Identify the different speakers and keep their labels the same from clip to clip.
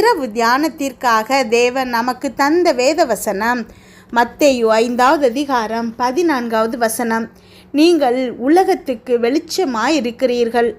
Speaker 1: இரவு தியானத்திற்காக தேவன் நமக்கு தந்த வேத வசனம் மத்தேயு ஐந்தாவது அதிகாரம் பதினான்காவது வசனம். நீங்கள் உலகத்துக்கு வெளிச்சமாய் இருக்கிறீர்கள்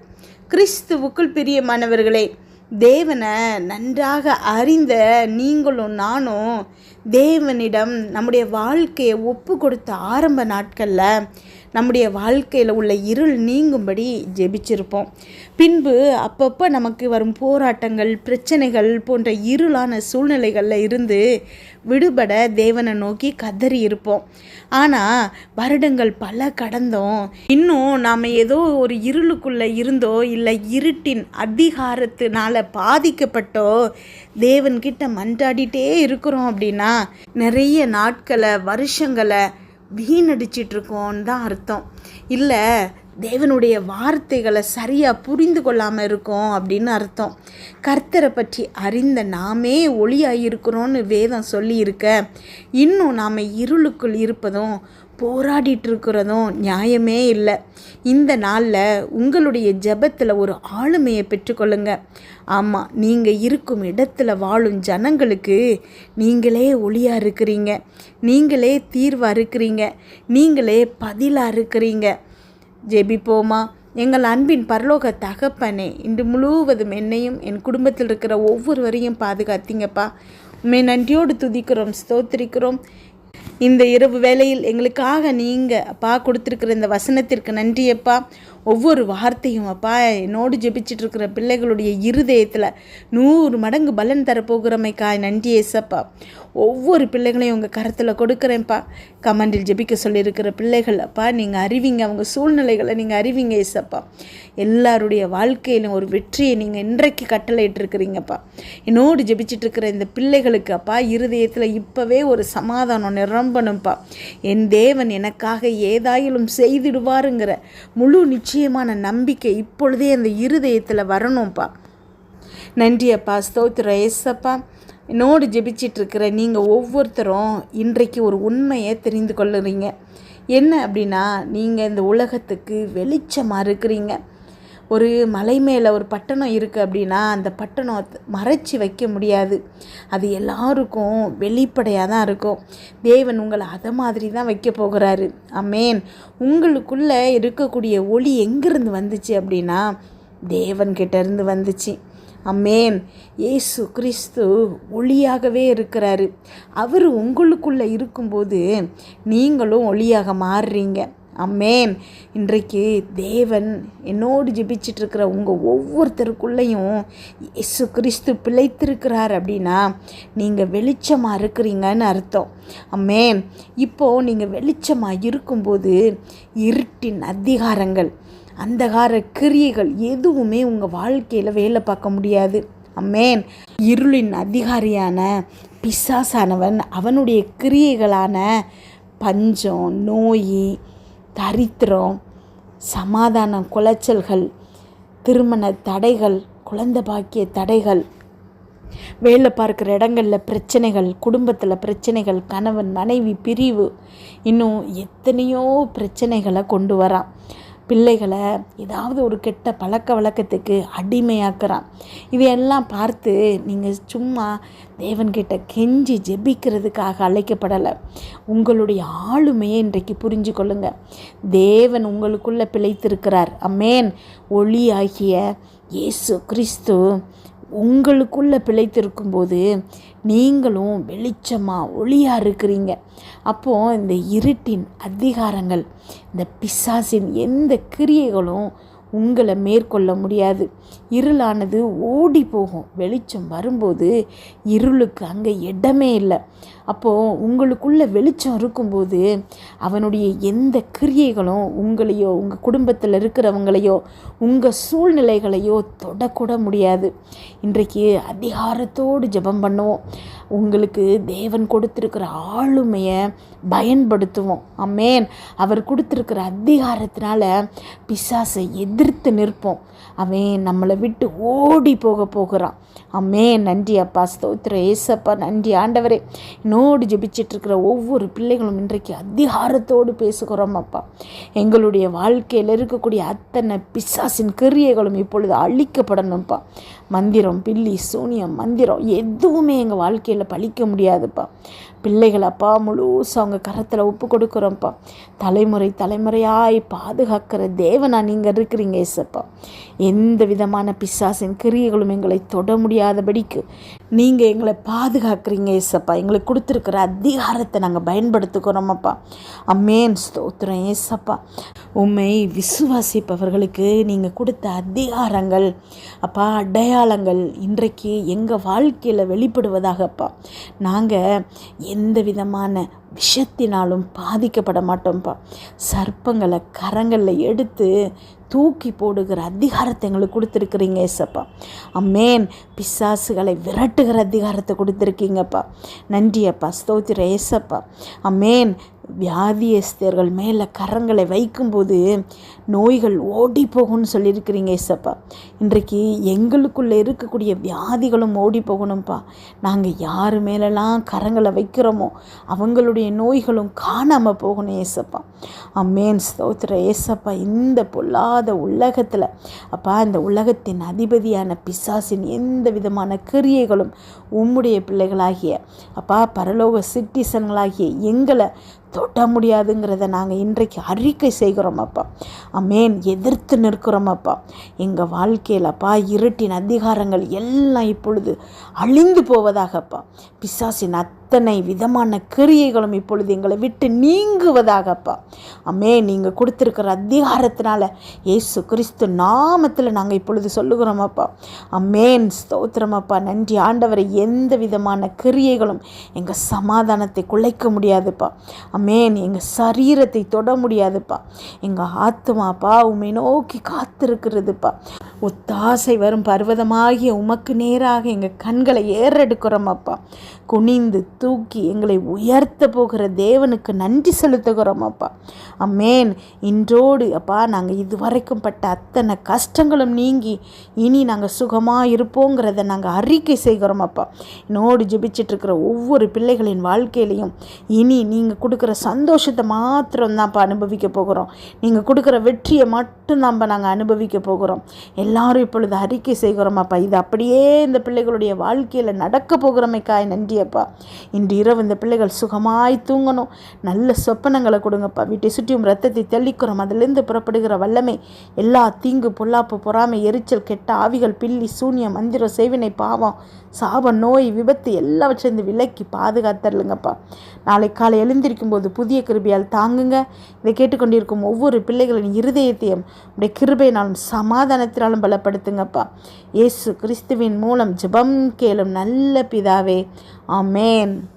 Speaker 1: கிறிஸ்துவுக்குள் பிரியமானவர்களே தேவனை நன்றாக அறிந்த நீங்களும் நானும் தேவனிடம் நம்முடைய வாழ்க்கையை ஒப்பு கொடுத்த ஆரம்ப நாட்களில் நம்முடைய வாழ்க்கையில் உள்ள இருள் நீங்கும்படி ஜெபிச்சிருப்போம். பின்பு அப்பப்போ நமக்கு வரும் போராட்டங்கள் பிரச்சனைகள் போன்ற இருளான சூழ்நிலைகளில் இருந்து விடுபட தேவனை நோக்கி கதறி இருப்போம். ஆனால் வருடங்கள் பல கடந்தோம். இன்னும் நாம் ஏதோ ஒரு இருளுக்குள்ளே இருந்தோ இல்லை இருட்டின் அதிகாரத்தினால பாதிக்கப்பட்டோ தேவன்கிட்ட மன்றாடிட்டே இருக்கிறோம் அப்படின்னா நிறைய நாட்களை வருஷங்களை வீணடிச்சிட்ருக்கோன்னு தான் அர்த்தம். இல்லை தேவனுடைய வார்த்தைகளை சரியாக புரிந்து கொள்ளாமல் இருக்கோம் அப்படின்னு அர்த்தம். கர்த்தரை பற்றி அறிந்த நாமே ஒளியாக இருக்கிறோன்னு வேதம் சொல்லியிருக்க. இன்னும் நாம் இருளுக்குள் இருப்பதும் போராடிட்டு இருக்கிறதும் நியாயமே இல்லை. இந்த நாளில் உங்களுடைய ஜெபத்தில் ஒரு ஆளுமையை பெற்றுக்கொள்ளுங்க. ஆமாம் நீங்கள் இருக்கும் இடத்துல வாழும் ஜனங்களுக்கு நீங்களே ஒளியாக இருக்கிறீங்க. நீங்களே தீர்வாக இருக்கிறீங்க. நீங்களே பதிலாக இருக்கிறீங்க. ஜெபிப்போமா? எங்கள் அன்பின் பரலோக தகப்பனே இன்று முழுவதும் என்னையும் என் குடும்பத்தில் இருக்கிற ஒவ்வொருவரையும் பாதுகாத்தீங்கப்பா. உண்மை நன்றியோடு துதிக்கிறோம் ஸ்தோத்திரிக்கிறோம். இந்த இரவு வேளையில் எங்களுக்காக நீங்கள் அப்பா கொடுத்துருக்கிற இந்த வசனத்திற்கு நன்றியப்பா ஒவ்வொரு வார்த்தையும் அப்பா என்னோடு ஜெபிச்சுட்டு இருக்கிற பிள்ளைகளுடைய இருதயத்தில் நூறு மடங்கு பலன் தரப்போகிறமைக்காய் நன்றி ஏசப்பா. ஒவ்வொரு பிள்ளைகளையும் உங்கள் கரத்தில் கொடுக்குறேன்ப்பா. கமெண்டில் ஜெபிக்க சொல்லியிருக்கிற பிள்ளைகள் அப்பா நீங்கள் அறிவிங்க. அவங்க சூழ்நிலைகளை நீங்கள் அறிவிங்க ஏசப்பா. எல்லாருடைய வாழ்க்கையிலும் ஒரு வெற்றியை நீங்கள் இன்றைக்கு கட்டளையிட்டிருக்கிறீங்கப்பா. என்னோடு ஜெபிச்சுட்டு இருக்கிற இந்த பிள்ளைகளுக்கு அப்பா இருதயத்தில் இப்போவே ஒரு சமாதானம் நம்பணும்ப்பா என் தேவன் எனக்காக ஏதாயிலும் செய்திடுவாருங்கிற முழு நிச்சயமான நம்பிக்கை இப்பொழுதே அந்த இருதயத்தில் வரணும்ப்பா நன்றி அப்பா ஸ்தோத்திர ஏசப்பா என்னோடு ஜெபிச்சிட்ருக்கிற நீங்கள் ஒவ்வொருத்தரும் இன்றைக்கு ஒரு உண்மையை தெரிந்து கொள்ளுறீங்க. என்ன அப்படின்னா நீங்கள் இந்த உலகத்துக்கு வெளிச்சமாக இருக்கிறீங்க. ஒரு மலை மேலே ஒரு பட்டணம் இருக்குது அப்படின்னா அந்த பட்டணம் மறைச்சி வைக்க முடியாது. அது எல்லாருக்கும் வெளிப்படையாக தான் இருக்கும். தேவன் உங்களை அதை மாதிரி தான் வைக்க போகிறாரு. அமேன் உங்களுக்குள்ளே இருக்கக்கூடிய ஒளி எங்கேருந்து வந்துச்சு அப்படின்னா தேவன்கிட்டேருந்து வந்துச்சு. அம்மேன் ஏசு கிறிஸ்து ஒளியாகவே இருக்கிறாரு. அவர் உங்களுக்குள்ளே இருக்கும்போது நீங்களும் ஒளியாக மாறுறீங்க. அம்மேன் இன்றைக்கு தேவன் என்னோடு ஜெபிச்சுட்டு இருக்கிற உங்கள் ஒவ்வொருத்தருக்குள்ளேயும் இயேசு கிறிஸ்து பிழைத்திருக்கிறார் அப்படின்னா நீங்கள் வெளிச்சமாக இருக்கிறீங்கன்னு அர்த்தம். அம்மேன் இப்போது நீங்கள் வெளிச்சமாக இருக்கும்போது இருட்டின் அதிகாரங்கள் அந்தகார கிரியைகள் எதுவுமே உங்கள் வாழ்க்கையில் வேலை பார்க்க முடியாது. அம்மேன் இருளின் அதிகாரியான பிசாசானவன் அவனுடைய கிரியைகளான பஞ்சம் நோய் தரித்திரம் சமாதானம் குலைச்சல்கள் திருமண தடைகள் குழந்தை பாக்கிய தடைகள். வேலை பார்க்குற இடங்களில் பிரச்சனைகள் குடும்பத்தில் பிரச்சனைகள் கணவன் மனைவி பிரிவு. இன்னும் எத்தனையோ பிரச்சனைகளை கொண்டு வரான். பிள்ளைகளை ஏதாவது ஒரு கெட்ட பழக்க வழக்கத்துக்கு அடிமையாக்குறான். இதையெல்லாம் பார்த்து நீங்கள் சும்மா தேவன்கிட்ட கெஞ்சி ஜெபிக்கிறதுக்காக அழைக்கப்படலை. உங்களுடைய ஆளுமையை இன்றைக்கு புரிஞ்சு கொள்ளுங்க. தேவன் உங்களுக்குள்ளே பிழைத்திருக்கிறார். அம்மேன் ஒளி ஆகிய இயேசு கிறிஸ்து உங்களுக்குள்ளே பிழைத்திருக்கும்போது நீங்களும் வெளிச்சமாக ஒளியாக இருக்கிறீங்க. அப்போது இந்த இருட்டின் அதிகாரங்கள் இந்த பிசாசின் எந்த கிரியைகளும் உங்களை மேற்கொள்ள முடியாது. இருளானது ஓடி போகும். வெளிச்சம் வரும்போது இருளுக்கு அங்கே இடமே இல்லை. அப்போது உங்களுக்குள்ள வெளிச்சம் இருக்கும்போது அவனுடைய எந்த கிரியைகளும் உங்களையோ உங்கள் குடும்பத்தில் இருக்கிறவங்களையோ உங்கள் சூழ்நிலைகளையோ தொடக்கூட முடியாது. இன்றைக்கு அதிகாரத்தோடு ஜெபம் பண்ணுவோம். உங்களுக்கு தேவன் கொடுத்துருக்கிற ஆளுமையை பயன்படுத்துவோம். அம்மேன் அவர் கொடுத்துருக்கிற அதிகாரத்தினால பிசாசை எதிர்த்து நிற்போம். அவன் நம்மளை விட்டு ஓடி போக போகிறான். அம்மே நன்றி அப்பா. ஸ்தோத்திர ஏசப்பா. நன்றி ஆண்டவரே. என்னோடு ஜெபிச்சிட்டு இருக்கிற ஒவ்வொரு பிள்ளைகளும் இன்றைக்கு அதிகாரத்தோடு பேசுகிறோம் அப்பா. எங்களுடைய வாழ்க்கையில் இருக்கக்கூடிய அத்தனை பிசாசின் கிரியைகளும் இப்பொழுது அழிக்கப்படணும்ப்பா மந்திரம் பில்லி சூனியம் மந்திரம். எதுவுமே எங்கள் வாழ்க்கையில் பழிக்க முடியாதுப்பா. பிள்ளைகள் அப்பா முழுசு அவங்க கரத்தில் ஒப்பு கொடுக்குறோம்ப்பா. தலைமுறை தலைமுறையாய் பாதுகாக்கிற தேவனா நீங்கள் இருக்கிறீங்க ஏசப்பா. எந்த விதமான பிசாசின் கிரியைகளும் எங்களை தொட முடியாதபடிக்கு நீங்கள் எங்களை பாதுகாக்கிறீங்க ஏசப்பா. எங்களுக்கு கொடுத்துருக்கிற அதிகாரத்தை நாங்கள் பயன்படுத்துக்கிறோமப்பா அம்மேன். ஸ்தோத்திரம் ஏசப்பா. உண்மை விசுவாசிப்பவர்களுக்கு நீங்கள் கொடுத்த அதிகாரங்கள் அப்பா அடையா அடையாளங்கள் இன்றைக்கு எங்கள் வாழ்க்கையில் வெளிப்படுவதாகப்பா நாங்கள் எந்த விதமான விஷத்தினாலும் பாதிக்கப்பட மாட்டோம்ப்பா சர்ப்பங்களை கரங்களில் எடுத்து தூக்கி போடுகிற அதிகாரத்தை எங்களுக்கு கொடுத்துருக்குறீங்க ஏசப்பா. அம்மேன் பிசாசுகளை விரட்டுகிற அதிகாரத்தை கொடுத்துருக்கீங்கப்பா நன்றியப்பா ஸ்தோத்திர ஏசப்பா. அம்மேன் வியாதியஸ்தர்கள் மேலே கரங்களை வைக்கும்போது நோய்கள் ஓடி போகும்னு சொல்லியிருக்கிறீங்க ஏசப்பா. இன்றைக்கு எங்களுக்குள்ளே இருக்கக்கூடிய வியாதிகளும் ஓடி போகணும்ப்பா நாங்கள் யார் மேலெல்லாம் கரங்களை வைக்கிறோமோ அவங்களுடைய நோய்களும் காணாமல் போகணும் ஏசப்பா. அம்மேன் ஸ்தோத்திர ஏசப்பா இந்த பொல்லாத உலகத்தில் அப்பா இந்த உலகத்தின் அதிபதியான பிசாசின் எந்த விதமான கிரியைகளும் உம்முடைய பிள்ளைகளாகிய அப்பா பரலோக சிட்டிசன்களாகிய எங்களை தொட முடியாதுங்கிறத நாங்கள் இன்றைக்கு அறிக்கை செய்கிறோம் அப்பா. அமேன். எதிர்த்து நிற்கிறோம் அப்பா. எங்கள் வாழ்க்கையில் அப்பா இருட்டின் அதிகாரங்கள் எல்லாம் இப்பொழுது அழிந்து போவதாகப்பா பிசாசின் அத்தனை விதமான கிரியைகளும் இப்பொழுது எங்களை விட்டு நீங்குவதாகப்பா. அம்மே நீங்கள் கொடுத்துருக்கிற அதிகாரத்தினால ஏசு கிறிஸ்து நாமத்தில் நாங்கள் இப்பொழுது சொல்லுகிறோம் அப்பா அம்மேன் ஸ்தோத்திரமப்பா. நன்றி ஆண்டவரை எந்த விதமான கிரியைகளும் எங்கள் சமாதானத்தை குலைக்க முடியாதுப்பா. அம்மேன் எங்கள் சரீரத்தை தொட முடியாதுப்பா. எங்கள் ஆத்மாப்பா உண்மை நோக்கி காத்திருக்கிறதுப்பா. ஒத்தாசை வரும் பர்வதமாகிய உமக்கு நேராக எங்கள் கண்களை ஏறெடுக்கிறோம் அப்பா குனிந்து தூக்கி எங்களை உயர்த்த போகிற தேவனுக்கு நன்றி செலுத்துகிறோம் அப்பா. அம்மேன் இன்றோடு அப்பா நாங்கள் இதுவரைக்கும் பட்ட அத்தனை கஷ்டங்களும் நீங்கி இனி நாங்கள் சுகமாக இருப்போங்கிறத நாங்கள் அறிக்கை செய்கிறோம் அப்பா. என்னோடு ஜெபிச்சிட்ருக்கிற ஒவ்வொரு பிள்ளைகளின் வாழ்க்கையிலையும் இனி நீங்கள் கொடுக்குற சந்தோஷத்தை மாத்திரம் தான்ப்பா அனுபவிக்க போகிறோம். நீங்கள் கொடுக்குற வெற்றியை மட்டும் தான்ப்பா நாங்கள் அனுபவிக்க போகிறோம். எல்லாரும் இப்பொழுது அறிக்கை செய்கிறோம் அப்பா. இது அப்படியே இந்த பிள்ளைகளுடைய வாழ்க்கையில் நடக்க போகிறமைக்காய் நன்றியப்பா. இன்று இரவு இந்த பிள்ளைகள் சுகமாய் தூங்கணும். நல்ல சொப்பனங்களை கொடுங்கப்பா. வீட்டை சுற்றியும் ரத்தத்தை தெளிக்கிறோம் அதிலிருந்து புறப்படுகிற வல்லமை எல்லா தீங்கு பொல்லாப்பு பொறாமை எரிச்சல் கெட்ட ஆவிகள் பில்லி சூனியம் மந்திரம் செய்வினை பாவம் சாப நோய் விபத்து எல்லாவற்றிலிருந்து விலக்கி பாதுகாத்தர்லுங்கப்பா நாளை காலை எழுந்திருக்கும் போது புதிய கிருபியால் தாங்குங்க. இதை கேட்டுக்கொண்டிருக்கும் ஒவ்வொரு பிள்ளைகளின் இருதயத்தையும் உடைய கிருபையினாலும் சமாதானத்தினாலும் பலப்படுத்துங்கப்பா. இயேசு கிறிஸ்துவின் மூலம் ஜெபம் கேளும் நல்ல பிதாவே Amen.